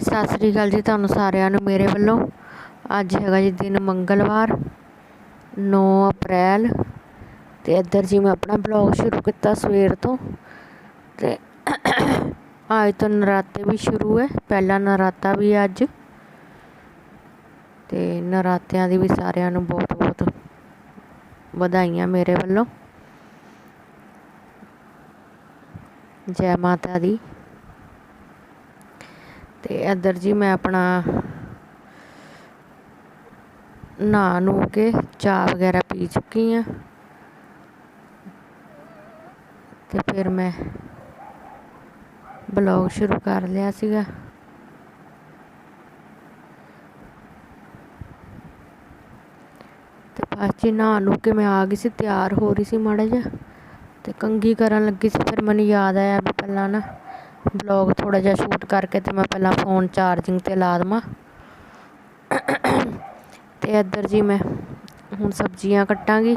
ਸਤਿ ਸ੍ਰੀ ਅਕਾਲ ਜੀ ਤੁਹਾਨੂੰ ਸਾਰਿਆਂ ਨੂੰ ਮੇਰੇ ਵੱਲੋਂ। ਅੱਜ ਹੈਗਾ ਜੀ ਦਿਨ ਮੰਗਲਵਾਰ 9 ਅਪ੍ਰੈਲ ਤੇ ਇੱਧਰ ਜੀ ਮੈਂ ਆਪਣਾ ਬਲੌਗ ਸ਼ੁਰੂ ਕੀਤਾ ਸਵੇਰ ਤੋਂ ਤੇ ਅੱਜ ਤੋਂ ਨਰਾਤੇ ਵੀ ਸ਼ੁਰੂ ਹੈ। ਪਹਿਲਾ ਨਰਾਤਾ ਵੀ ਹੈ ਅੱਜ ਤੇ ਨਰਾਤਿਆਂ ਦੀ ਵੀ ਸਾਰਿਆਂ ਨੂੰ ਬਹੁਤ ਬਹੁਤ ਵਧਾਈਆਂ ਮੇਰੇ ਵੱਲੋਂ। ਜੈ ਮਾਤਾ ਦੀ। ਤੇ ਇੱਧਰ ਜੀ ਮੈਂ ਆਪਣਾ ਨਹਾ ਨੂੰ ਕੇ ਚਾਹ ਵਗੈਰਾ ਪੀ ਚੁੱਕੀ ਆ ਤੇ ਫਿਰ ਮੈਂ ਬਲੌਗ ਸ਼ੁਰੂ ਕਰ ਲਿਆ ਸੀਗਾ। ਤੇ ਬਸ ਜੀ ਨਹਾ ਨੂੰ ਕੇ ਮੈਂ ਆ ਗਈ ਸੀ, ਤਿਆਰ ਹੋ ਰਹੀ ਸੀ ਮਾੜਾ ਜਿਹਾ। ਤੇ ਕੰਗੀ ਕਰਨ ਲੱਗੀ ਸੀ, ਫਿਰ ਮੈਨੂੰ ਯਾਦ ਆਇਆ ਵੀ ਪਹਿਲਾਂ ਨਾ ਬਲੌਗ ਥੋੜਾ ਜਿਹਾ ਸ਼ੂਟ ਕਰਕੇ ਤੇ ਮੈਂ ਪਹਿਲਾਂ ਫੋਨ ਚਾਰਜਿੰਗ ਤੇ ਲਾ ਦਵਾਂ। ਤੇ ਇੱਧਰ ਜੀ ਮੈਂ ਹੁਣ ਸਬਜ਼ੀਆਂ ਕੱਟਾਂਗੀ।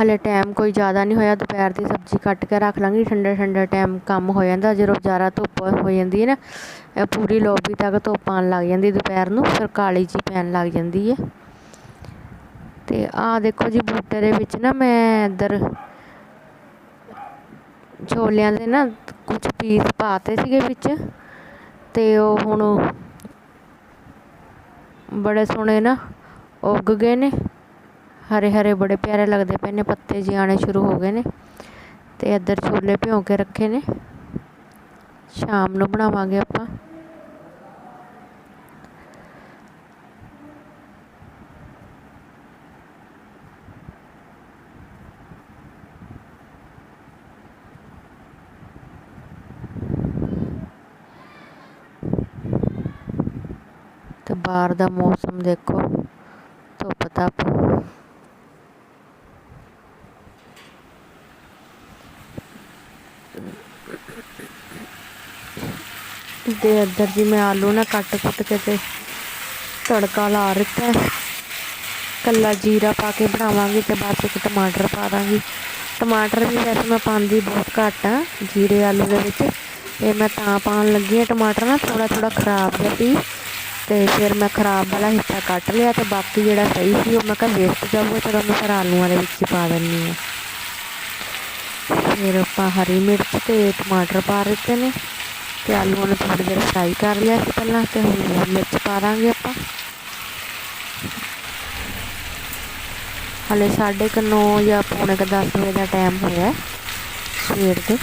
ਹਲੇ ਟਾਈਮ ਕੋਈ ਜ਼ਿਆਦਾ ਨਹੀਂ ਹੋਇਆ, ਦੁਪਹਿਰ ਦੀ ਸਬਜ਼ੀ ਕੱਟ ਕੇ ਰੱਖ ਲਾਂਗੀ। ਠੰਡੇ ਠੰਡੇ ਟਾਈਮ ਕੰਮ ਹੋ ਜਾਂਦਾ, ਜਦੋਂ ਜ਼ਿਆਦਾ ਧੁੱਪ ਹੋ ਜਾਂਦੀ ਹੈ ਨਾ, ਇਹ ਪੂਰੀ ਲੋਬੀ ਤੱਕ ਧੁੱਪ ਆਉਣ ਲੱਗ ਜਾਂਦੀ ਦੁਪਹਿਰ ਨੂੰ, ਫਿਰ ਕਾਲੀ ਜੀ ਪੈਣ ਲੱਗ ਜਾਂਦੀ ਹੈ। ਤੇ ਆਹ ਦੇਖੋ ਜੀ ਬੂਟੇ ਦੇ ਵਿੱਚ ਨਾ ਮੈਂ ਇੱਧਰ ਛੋਲਿਆਂ ਦੇ ਨਾ ਕੁਛ ਪੀਸ ਪਾਤੇ ਸੀਗੇ ਵਿੱਚ ਅਤੇ ਉਹ ਹੁਣ ਬੜੇ ਸੋਹਣੇ ਨਾ ਉੱਗ ਗਏ ਨੇ। ਹਰੇ ਹਰੇ ਬੜੇ ਪਿਆਰੇ ਲੱਗਦੇ ਪਏ ਨੇ, ਪੱਤੇ ਜਿਹੇ ਆਣੇ ਸ਼ੁਰੂ ਹੋ ਗਏ ਨੇ ਅਤੇ ਇੱਧਰ ਛੋਲੇ ਭਿਉਂ ਕੇ ਰੱਖੇ ਨੇ। ਸ਼ਾਮ ਨੂੰ ਬਣਾਵਾਂਗੇ ਆਪਾਂ ਤੇ ਬਾਹਰ ਦਾ ਮੌਸਮ ਦੇਖੋ ਧੁੱਪ ਤੱਪ ਤੇ ਇੱਧਰ ਜੀ ਮੈਂ ਆਲੂ ਨਾ ਕੱਟ ਕੁੱਟ ਕੇ ਤੇ ਤੜਕਾ ਲਾ ਦਿੱਤਾ ਕੱਲਾ ਜੀਰਾ ਪਾ ਕੇ ਬਣਾਵਾਂਗੀ ਤੇ ਬਸ ਇੱਕ ਟਮਾਟਰ ਪਾ ਦਾਂਗੀ ਟਮਾਟਰ ਵੀ ਵੈਸੇ ਮੈਂ ਪਾਉਂਦੀ ਬਹੁਤ ਘੱਟ ਆ ਜੀਰੇ ਆਲੂ ਦੇ ਵਿੱਚ ਇਹ ਮੈਂ ਤਾਂ ਪਾਉਣ ਲੱਗੀ ਆ ਟਮਾਟਰ ਨਾ ਥੋੜਾ ਥੋੜਾ ਖਰਾਬ ਜਿਹਾ ਸੀ ਤੇ ਫਿਰ ਮੈਂ ਖਰਾਬ ਵਾਲਾ ਹਿੱਸਾ ਕੱਟ ਲਿਆ ਤੇ ਬਾਕੀ ਜਿਹੜਾ ਸਹੀ ਸੀ ਉਹ ਮੈਂ ਕਿਹਾ ਵੇਸਟ ਜਾਊਗਾ ਚਲੋ ਮੈਂ ਫਿਰ ਆਲੂਆਂ ਦੇ ਵਿੱਚ ਹੀ ਪਾ ਦਿੰਨੀ ਆ ਫਿਰ ਆਪਾਂ ਹਰੀ ਮਿਰਚ ਤੇ ਟਮਾਟਰ ਪਾ ਦਿੱਤੇ ਨੇ ਤੇ ਆਲੂਆਂ ਨੂੰ ਥੋੜੀ ਦੇਰ ਫਰਾਈ ਕਰ ਲਿਆ ਸੀ ਪਹਿਲਾਂ ਤੇ ਹੁਣ ਮਿਰਚ ਪਾ ਦਾਂਗੇ ਆਪਾਂ। ਹਲੇ ਸਾਢੇ ਕੁ ਨੌ ਜਾਂ ਪੌਣੇ ਕੁ 10 ਵਜੇ ਦਾ ਟਾਈਮ ਹੋਇਆ ਸਵੇਰ ਦੇ।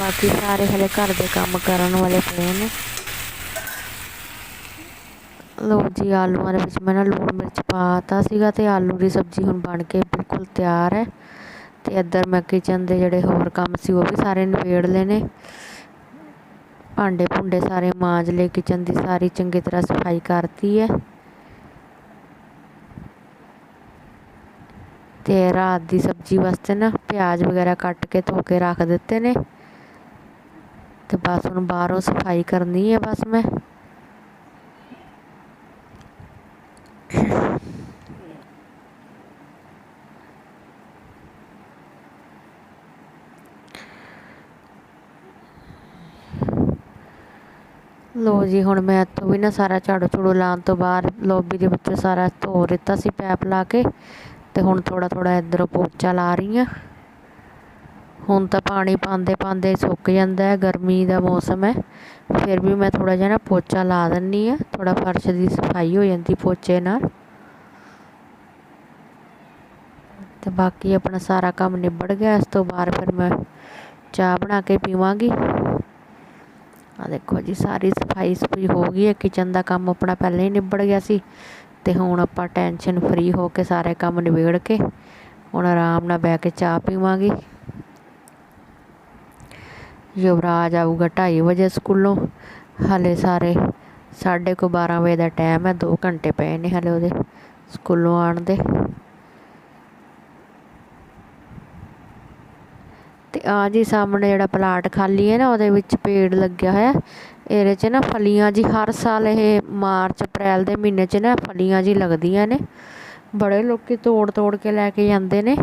ਬਾਕੀ ਸਾਰੇ ਹਲੇ ਘਰ ਦੇ ਕੰਮ ਕਰਨ ਵਾਲੇ ਪਏ ਨੇ। ਲੋ ਜੀ, ਆਲੂਆਂ ਦੇ ਵਿੱਚ ਮੈਂ ਨਾ ਲੂਣ ਮਿਰਚ ਪਾਤਾ ਸੀਗਾ ਤੇ ਆਲੂ ਦੀ ਸਬਜ਼ੀ ਹੁਣ ਬਣ ਕੇ ਬਿਲਕੁਲ ਤਿਆਰ ਹੈ। ਤੇ ਇੱਧਰ ਮੈਂ ਕਿਚਨ ਦੇ ਜਿਹੜੇ ਹੋਰ ਕੰਮ ਸੀ ਉਹ ਵੀ ਸਾਰੇ ਨਿਬੇੜ ਲਏ ਨੇ। ਭਾਂਡੇ ਭੁੰਡੇ ਸਾਰੇ ਮਾਂਜ ਲਏ ਕਿਚਨ ਦੀ ਸਾਰੀ ਚੰਗੀ ਤਰ੍ਹਾਂ ਸਫ਼ਾਈ ਕਰਤੀ ਹੈ। ਤੇ ਰਾਤ ਦੀ ਸਬਜ਼ੀ ਵਾਸਤੇ ਨਾ ਪਿਆਜ਼ ਵਗੈਰਾ ਕੱਟ ਕੇ ਧੋ ਕੇ ਰੱਖ ਦਿੱਤੇ ਨੇ। ਤੇ ਬਸ ਹੁਣ ਬਾਹਰੋਂ ਸਫ਼ਾਈ ਕਰਨੀ ਹੈ ਬਸ ਮੈਂ। ਲੋ ਜੀ, ਹੁਣ ਮੈਂ ਇੱਥੋਂ ਵੀ ਨਾ ਸਾਰਾ ਝਾੜੂ ਝੂੜੂ ਲਾਉਣ ਤੋਂ ਬਾਅਦ ਲੋਬੀ ਦੇ ਵਿੱਚੋਂ ਸਾਰਾ ਧੋ ਦਿੱਤਾ ਸੀ ਪੈਪ ਲਾ ਕੇ ਤੇ ਹੁਣ ਥੋੜਾ ਥੋੜਾ ਇੱਧਰੋਂ ਪੋਚਾ ਲਾ ਰਹੀ ਆ ਹੁਣ ਤਾਂ ਪਾਣੀ ਪਾਉਂਦੇ ਪਾਉਂਦੇ ਸੁੱਕ ਜਾਂਦਾ ਹੈ, ਗਰਮੀ ਦਾ ਮੌਸਮ ਹੈ। ਫਿਰ ਵੀ ਮੈਂ ਥੋੜ੍ਹਾ ਜਿਹਾ ਨਾ ਪੋਚਾ ਲਾ ਦਿੰਦੀ ਹਾਂ, ਥੋੜ੍ਹਾ ਫਰਸ਼ ਦੀ ਸਫ਼ਾਈ ਹੋ ਜਾਂਦੀ ਪੋਚੇ ਨਾਲ। ਤੇ ਬਾਕੀ ਆਪਣਾ ਸਾਰਾ ਕੰਮ ਨਿਬੜ ਗਿਆ, ਇਸ ਤੋਂ ਬਾਅਦ ਫਿਰ ਮੈਂ ਚਾਹ ਬਣਾ ਕੇ ਪੀਵਾਂਗੀ। ਆ ਦੇਖੋ ਜੀ, ਸਾਰੀ ਸਫ਼ਾਈ ਸਫ਼ਾਈ ਹੋ ਗਈ ਹੈ, ਕਿਚਨ ਦਾ ਕੰਮ ਆਪਣਾ ਪਹਿਲਾਂ ਹੀ ਨਿਬੜ ਗਿਆ ਸੀ। ਤੇ ਹੁਣ ਆਪਾਂ ਟੈਨਸ਼ਨ ਫਰੀ ਹੋ ਕੇ ਸਾਰੇ ਕੰਮ ਨਿਬੇੜ ਕੇ ਹੁਣ ਆਰਾਮ ਨਾਲ ਬਹਿ ਕੇ ਚਾਹ ਪੀਵਾਂਗੇ। ਯੁਵਰਾਜ ਆਊਗਾ 2:30 ਵਜੇ ਸਕੂਲੋਂ। ਹਲੇ ਸਾਰੇ ਸਾਢੇ ਕੋ 12 ਵਜੇ ਦਾ ਟਾਈਮ ਹੈ 2 ਘੰਟੇ ਪਏ ਨੇ ਹਲੇ ਉਹਦੇ ਸਕੂਲੋਂ ਆਉਣ ਦੇ। ਤੇ ਆ ਜੀ ਸਾਹਮਣੇ ਜਿਹੜਾ ਪਲਾਟ ਖਾਲੀ ਹੈ ਨਾ, ਉਹਦੇ ਵਿੱਚ ਪੇੜ ਲੱਗਿਆ ਹੋਇਆ। ਇਹਦੇ 'ਚ ਨਾ ਫਲੀਆਂ ਜੀ, ਹਰ ਸਾਲ ਇਹ ਮਾਰਚ, ਅਪ੍ਰੈਲ ਦੇ ਮਹੀਨੇ 'ਚ ਨਾ ਫਲੀਆਂ ਜੀ ਲੱਗਦੀਆਂ ਨੇ। ਬੜੇ ਲੋਕੀ ਤੋੜ ਤੋੜ ਕੇ ਲੈ ਕੇ ਜਾਂਦੇ ਨੇ।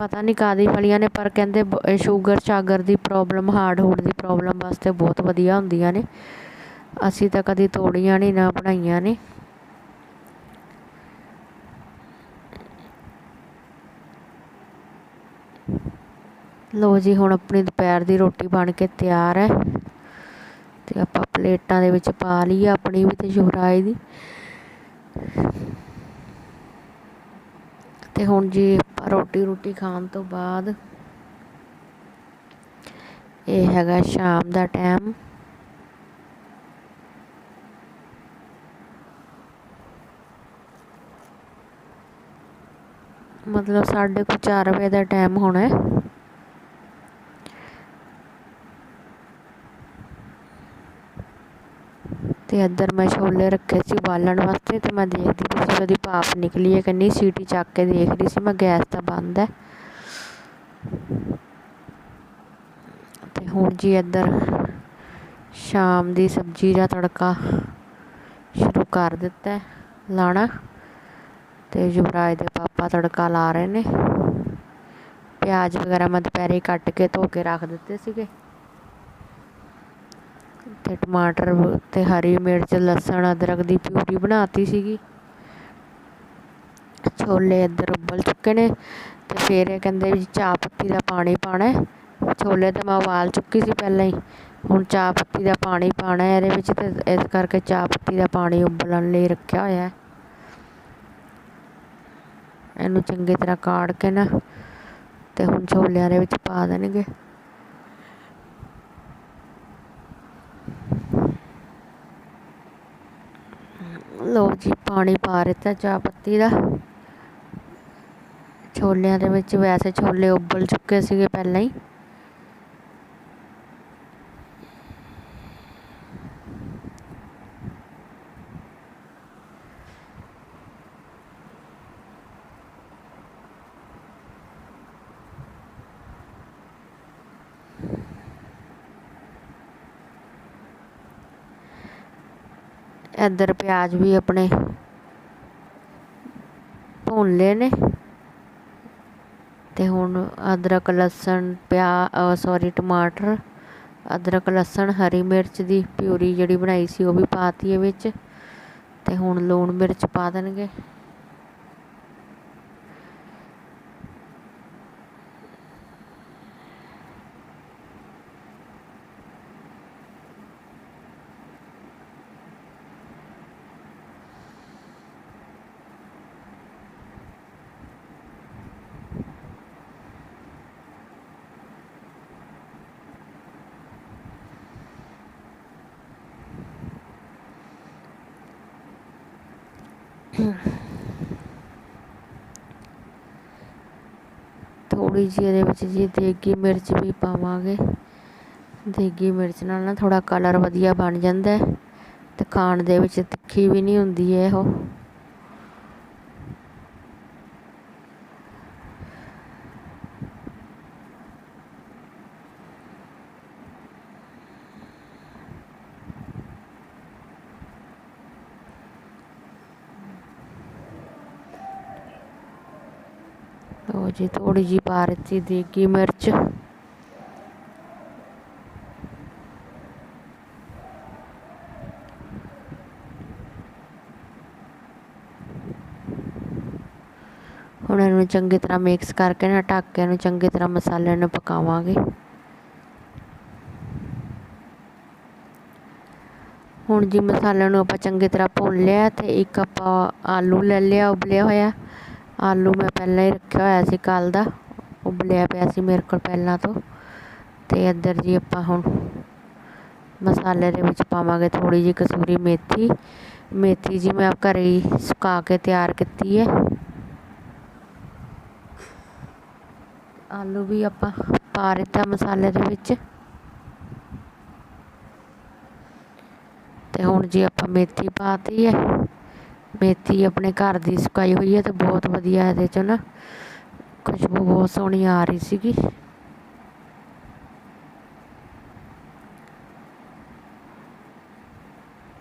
ਪਤਾ ਨਹੀਂ ਕਾਦੀ ਫਲੀਆਂ ਨੇ, ਪਰ ਕਹਿੰਦੇ ਸ਼ੂਗਰ ਸ਼ਾਗਰ ਦੀ ਪ੍ਰੋਬਲਮ ਹਾਰਟ ਹੂਟ ਦੀ ਪ੍ਰੋਬਲਮ ਵਾਸਤੇ ਬਹੁਤ ਵਧੀਆ ਹੁੰਦੀਆਂ ਨੇ। ਅਸੀਂ ਤਾਂ ਕਦੀ ਤੋੜੀਆਂ ਨਹੀਂ ਨਾ ਬਣਾਈਆਂ ਨੇ। ਲੋ ਜੀ, ਹੁਣ ਆਪਣੀ ਦੁਪਹਿਰ ਦੀ ਰੋਟੀ ਬਣ ਕੇ ਤਿਆਰ ਹੈ। ਤੇ ਆਪਾਂ ਪਲੇਟਾਂ ਦੇ ਵਿੱਚ ਪਾ ਲਈ ਆਪਣੀ ਵੀ ਤੇ ਯੁਵਰਾਜ ਦੀ। ਤੇ ਹੁਣ ਜੀ ਰੋਟੀ ਰੋਟੀ ਖਾਣ ਤੋਂ ਬਾਅਦ ਇਹ ਹੈਗਾ ਸ਼ਾਮ ਦਾ ਟਾਈਮ। ਮਤਲਬ ਸਾਡੇ ਕੋਲ ਚਾਰ ਵਜੇ ਦਾ ਟਾਈਮ ਹੋਣਾ ਹੈ। ਅਤੇ ਇੱਧਰ ਮੈਂ ਛੋਲੇ ਰੱਖੇ ਸੀ ਉਬਾਲਣ ਵਾਸਤੇ ਅਤੇ ਮੈਂ ਦੇਖਦੀ ਪਈ ਸੀ ਉਹਦੀ ਭਾਪ ਨਿਕਲੀ ਹੈ ਕਿ ਨਹੀਂ ਸੀਟੀ ਚੱਕ ਕੇ ਦੇਖ ਰਹੀ ਸੀ, ਮੈਂ ਗੈਸ ਤਾਂ ਬੰਦ ਹੈ। ਅਤੇ ਹੁਣ ਜੀ ਇੱਧਰ ਸ਼ਾਮ ਦੀ ਸਬਜ਼ੀ ਦਾ ਤੜਕਾ ਸ਼ੁਰੂ ਕਰ ਦਿੱਤਾ ਹੈ ਲਾਣਾ ਤੇ ਯੁਵਰਾਜ ਦੇ ਪਾਪਾ ਤੜਕਾ ਲਾ ਰਹੇ ਨੇ। ਪਿਆਜ਼ ਵਗੈਰਾ ਮੈਂ ਦੁਪਹਿਰੇ ਕੱਟ ਕੇ ਧੋ ਕੇ ਰੱਖ ਦਿੱਤੇ ਸੀਗੇ। ਤੇ ਟਮਾਟਰ ਵ- ਤੇ ਹਰੀ ਮਿਰਚ, ਲਸਣ, ਅਦਰਕ ਦੀ ਪਿਊਰੀ ਬਣਾਤੀ ਸੀਗੀ। ਛੋਲੇ ਇੱਧਰ ਉਬਲ ਚੁੱਕੇ ਨੇ ਤੇ ਫਿਰ ਇਹ ਕਹਿੰਦੇ ਵੀ ਚਾਹ ਪੱਤੀ ਦਾ ਪਾਣੀ ਪਾਣਾ ਛੋਲੇ ਤਾਂ ਮੈਂ ਉਬਾਲ ਚੁੱਕੀ ਸੀ ਪਹਿਲਾਂ ਹੀ। ਹੁਣ ਚਾਹ ਪੱਤੀ ਦਾ ਪਾਣੀ ਪਾਣਾ ਇਹਦੇ ਵਿੱਚ ਤੇ ਇਸ ਕਰਕੇ ਚਾਹ ਪੱਤੀ ਦਾ ਪਾਣੀ ਉਬਲਣ ਲਈ ਰੱਖਿਆ ਹੋਇਆ ਹੈ। ਇਹਨੂੰ ਚੰਗੀ ਤਰ੍ਹਾਂ ਕਾੜ ਕੇ ਨਾ ਤੇ ਹੁਣ ਛੋਲਿਆਂ ਦੇ ਵਿੱਚ ਪਾ ਦੇਣਗੇ ਲਓ ਜੀ ਪਾਣੀ ਪਾ ਦਿੱਤਾ ਚਾਹ ਪੱਤੀ ਦਾ। ਛੋਲਿਆਂ ਦੇ ਵਿੱਚ ਵੈਸੇ ਛੋਲੇ ਉਬਲ ਚੁੱਕੇ ਸੀਗੇ ਪਹਿਲਾਂ ਹੀ। ਇੱਧਰ ਪਿਆਜ਼ ਵੀ ਆਪਣੇ ਭੁੰਨ ਲਏ ਨੇ। ਤੇ ਹੁਣ ਅਦਰਕ, ਲਸਣ, ਪਿਆ ਸੌਰੀ ਟਮਾਟਰ, ਅਦਰਕ, ਲਸਣ, ਹਰੀ ਮਿਰਚ ਦੀ ਪਿਊਰੀ ਜਿਹੜੀ ਬਣਾਈ ਸੀ ਉਹ ਵੀ ਪਾਤੀ ਹੈ ਵਿੱਚ। ਤੇ ਹੁਣ ਲੂਣ ਮਿਰਚ ਪਾ ਦੇਣਗੇ। ਥੋੜੀ ਜਿਹੀ ਇਹਦੇ ਵਿੱਚ ਜੀ ਦੇਗੀ ਮਿਰਚ ਵੀ ਪਾਵਾਂਗੇ। ਦੇਗੀ ਮਿਰਚ ਨਾਲ ਨਾ ਥੋੜਾ ਕਲਰ ਵਧੀਆ ਬਣ ਜਾਂਦਾ ਹੈ ਤੇ ਖਾਣ ਦੇ ਵਿੱਚ ਤਿੱਖੀ ਵੀ ਨਹੀਂ ਹੁੰਦੀ ਹੈ ਉਹ। ਲਓ ਜੀ ਥੋੜੀ ਜਿਹੀ ਪਾ ਦਿੱਤੀ ਦੇਗੀ ਮਿਰਚ ਹੁਣ ਇਹਨੂੰ ਚੰਗੀ ਤਰ੍ਹਾਂ ਮਿਕਸ ਕਰਕੇ ਨਾ ਢੱਕ ਕੇ ਇਹਨੂੰ ਚੰਗੀ ਤਰ੍ਹਾਂ ਮਸਾਲੇ ਨੂੰ ਪਕਾਵਾਂਗੇ। ਹੁਣ ਜੀ ਮਸਾਲੇ ਨੂੰ ਆਪਾਂ ਚੰਗੀ ਤਰ੍ਹਾਂ ਭੁੰਨ ਲਿਆ ਤੇ ਇੱਕ ਆਪਾਂ ਆਲੂ ਲੈ ਲਿਆ, ਉਬਲਿਆ ਹੋਇਆ। ਆਲੂ ਮੈਂ ਪਹਿਲਾਂ ਹੀ ਰੱਖਿਆ ਹੋਇਆ ਸੀ ਕੱਲ ਦਾ, ਉਬਲਿਆ ਪਿਆ ਸੀ ਮੇਰੇ ਕੋਲ ਪਹਿਲਾਂ ਤੋਂ। ਤੇ ਇੱਧਰ ਜੀ ਆਪਾਂ ਹੁਣ ਮਸਾਲੇ ਦੇ ਵਿੱਚ ਪਾਵਾਂਗੇ ਥੋੜੀ ਜਿਹੀ ਕਸੂਰੀ ਮੇਥੀ। ਮੇਥੀ ਜੀ ਮੈਂ ਘਰੇ ਹੀ ਸੁਕਾ ਕੇ ਤਿਆਰ ਕੀਤੀ ਹੈ। ਆਲੂ ਵੀ ਆਪਾਂ ਪਾ ਦਿੱਤਾ ਮਸਾਲੇ ਦੇ ਵਿੱਚ। ਤੇ ਹੁਣ ਜੀ ਆਪਾਂ ਮੇਥੀ ਪਾਤੀ ਹੈ। ਮੇਥੀ ਆਪਣੇ ਘਰ ਦੀ ਸੁਕਾਈ ਹੋਈ ਹੈ ਤੇ ਬਹੁਤ ਵਧੀਆ ਇਹਦੇ ਚ ਨਾ ਖੁਸ਼ਬੂ ਬਹੁਤ ਸੋਹਣੀ ਆ ਰਹੀ ਸੀਗੀ।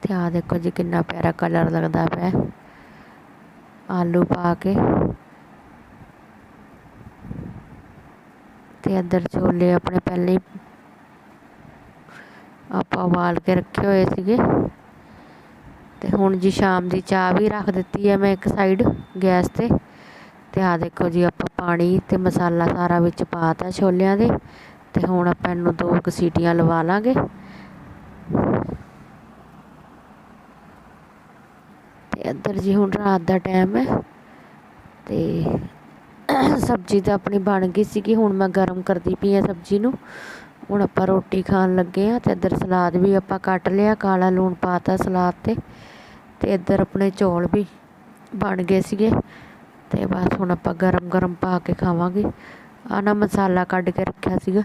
ਤੇ ਆ ਦੇਖੋ ਜੀ ਕਿੰਨਾ ਪਿਆਰਾ ਕਲਰ ਲੱਗਦਾ ਪਿਆ ਆਲੂ ਪਾ ਕੇ ਤੇ ਇੱਧਰ ਛੋਲੇ ਆਪਣੇ ਪਹਿਲੇ ਹੀ ਆਪਾਂ ਉਬਾਲ ਕੇ ਰੱਖੇ ਹੋਏ ਸੀਗੇ। ਤੇ ਹੁਣ ਜੀ ਸ਼ਾਮ ਦੀ ਚਾਹ ਵੀ ਰੱਖ ਦਿੱਤੀ ਹੈ ਮੈਂ ਇੱਕ ਸਾਈਡ ਗੈਸ ਤੇ। ਤੇ ਆ ਦੇਖੋ ਜੀ ਆਪਾਂ ਪਾਣੀ ਤੇ ਮਸਾਲਾ ਸਾਰਾ ਵਿੱਚ ਪਾਤਾ ਛੋਲਿਆਂ ਦੇ। ਤੇ ਹੁਣ ਆਪਾਂ ਇਹਨੂੰ ਦੋ ਕੁ ਸੀਟੀਆਂ ਲਵਾ ਲਾਂਗੇ। ਤੇ ਇੱਧਰ ਜੀ ਹੁਣ ਰਾਤ ਦਾ ਟਾਈਮ ਹੈ। ਤੇ ਸਬਜ਼ੀ ਤਾਂ ਆਪਣੀ ਬਣ ਗਈ ਸੀਗੀ, ਹੁਣ ਮੈਂ ਗਰਮ ਕਰਦੀ ਪਈ ਆ ਸਬਜ਼ੀ ਨੂੰ। ਹੁਣ ਆਪਾਂ ਰੋਟੀ ਖਾਣ ਲੱਗੇ ਆ ਤੇ ਇੱਧਰ ਸਲਾਦ ਵੀ ਆਪਾਂ ਕੱਟ ਲਿਆ, ਕਾਲਾ ਲੂਣ ਪਾਤਾ ਸਲਾਦ ਤੇ। ਅਤੇ ਇੱਧਰ ਆਪਣੇ ਚੌਲ ਵੀ ਬਣ ਗਏ ਸੀਗੇ। ਅਤੇ ਬਸ ਹੁਣ ਆਪਾਂ ਗਰਮ ਗਰਮ ਪਾ ਕੇ ਖਾਵਾਂਗੇ। ਆ ਨਾ ਮਸਾਲਾ ਕੱਢ ਕੇ ਰੱਖਿਆ ਸੀਗਾ।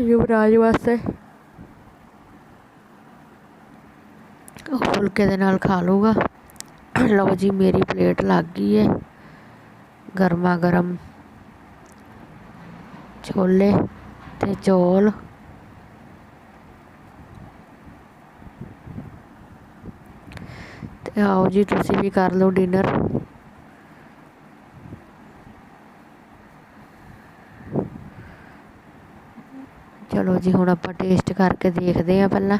ਯੁਵਰਾਜ ਵਾਸਤੇ। ਉਹ ਫੁਲਕੇ ਦੇ ਨਾਲ ਖਾ ਲੂਗਾ ਲਓ ਜੀ, ਮੇਰੀ ਪਲੇਟ ਲੱਗ ਗਈ ਹੈ। ਗਰਮਾ ਗਰਮ। ਛੋਲੇ ਤੇ ਚੌਲ ਤੇ ਆਓ ਜੀ, ਤੁਸੀਂ ਵੀ ਕਰ ਲਓ ਡਿਨਰ ਚਲੋ ਜੀ, ਹੁਣ ਆਪਾਂ ਟੇਸਟ ਕਰਕੇ ਦੇਖਦੇ ਹਾਂ ਪਹਿਲਾਂ।